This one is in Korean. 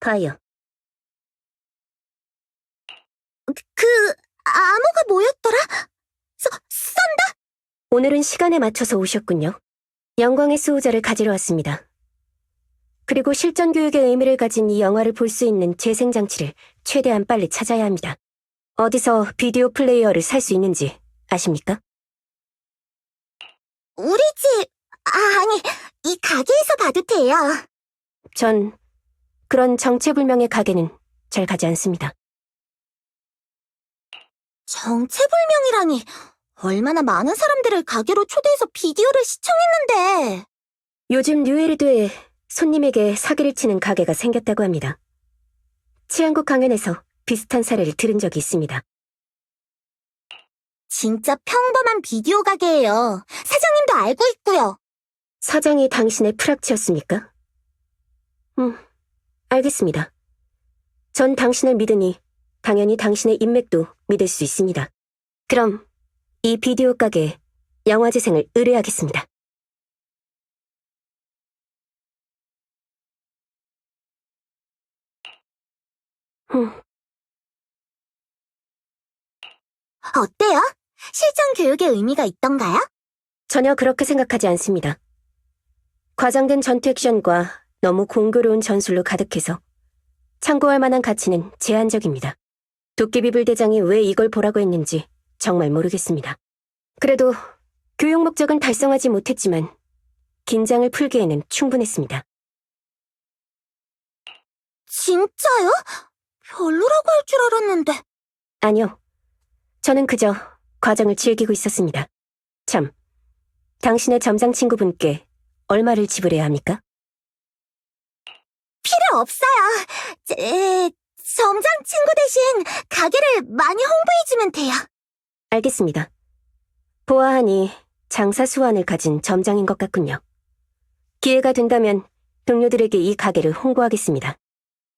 파이어. 그, 암호가 뭐였더라? 써, 썬다? 오늘은 시간에 맞춰서 오셨군요. 영광의 수호자를 가지러 왔습니다. 그리고 실전 교육의 의미를 가진 이 영화를 볼 수 있는 재생장치를 최대한 빨리 찾아야 합니다. 어디서 비디오 플레이어를 살 수 있는지 아십니까? 우리 집, 아, 아니, 이 가게에서 봐도 돼요. 전 그런 정체불명의 가게는 잘 가지 않습니다. 정체불명이라니. 얼마나 많은 사람들을 가게로 초대해서 비디오를 시청했는데. 요즘 뉴에르드에 손님에게 사기를 치는 가게가 생겼다고 합니다. 치안국 강연에서 비슷한 사례를 들은 적이 있습니다. 진짜 평범한 비디오 가게예요. 사장님도 알고 있고요. 사장이 당신의 프락치였습니까? 음, 알겠습니다. 전 당신을 믿으니 당연히 당신의 인맥도 믿을 수 있습니다. 그럼 이 비디오 가게에 영화 재생을 의뢰하겠습니다. 흠, 어때요? 실전 교육의 의미가 있던가요? 전혀 그렇게 생각하지 않습니다. 과장된 전투 액션과 너무 공교로운 전술로 가득해서 참고할 만한 가치는 제한적입니다. 도깨비불 대장이 왜 이걸 보라고 했는지 정말 모르겠습니다. 그래도 교육 목적은 달성하지 못했지만 긴장을 풀기에는 충분했습니다. 진짜요? 별로라고 할 줄 알았는데. 아니요. 저는 그저 과정을 즐기고 있었습니다. 참, 당신의 점장 친구분께 얼마를 지불해야 합니까? 필요 없어요. 제, 점장 친구 대신 가게를 많이 홍보해주면 돼요. 알겠습니다. 보아하니 장사 수완을 가진 점장인 것 같군요. 기회가 된다면 동료들에게 이 가게를 홍보하겠습니다.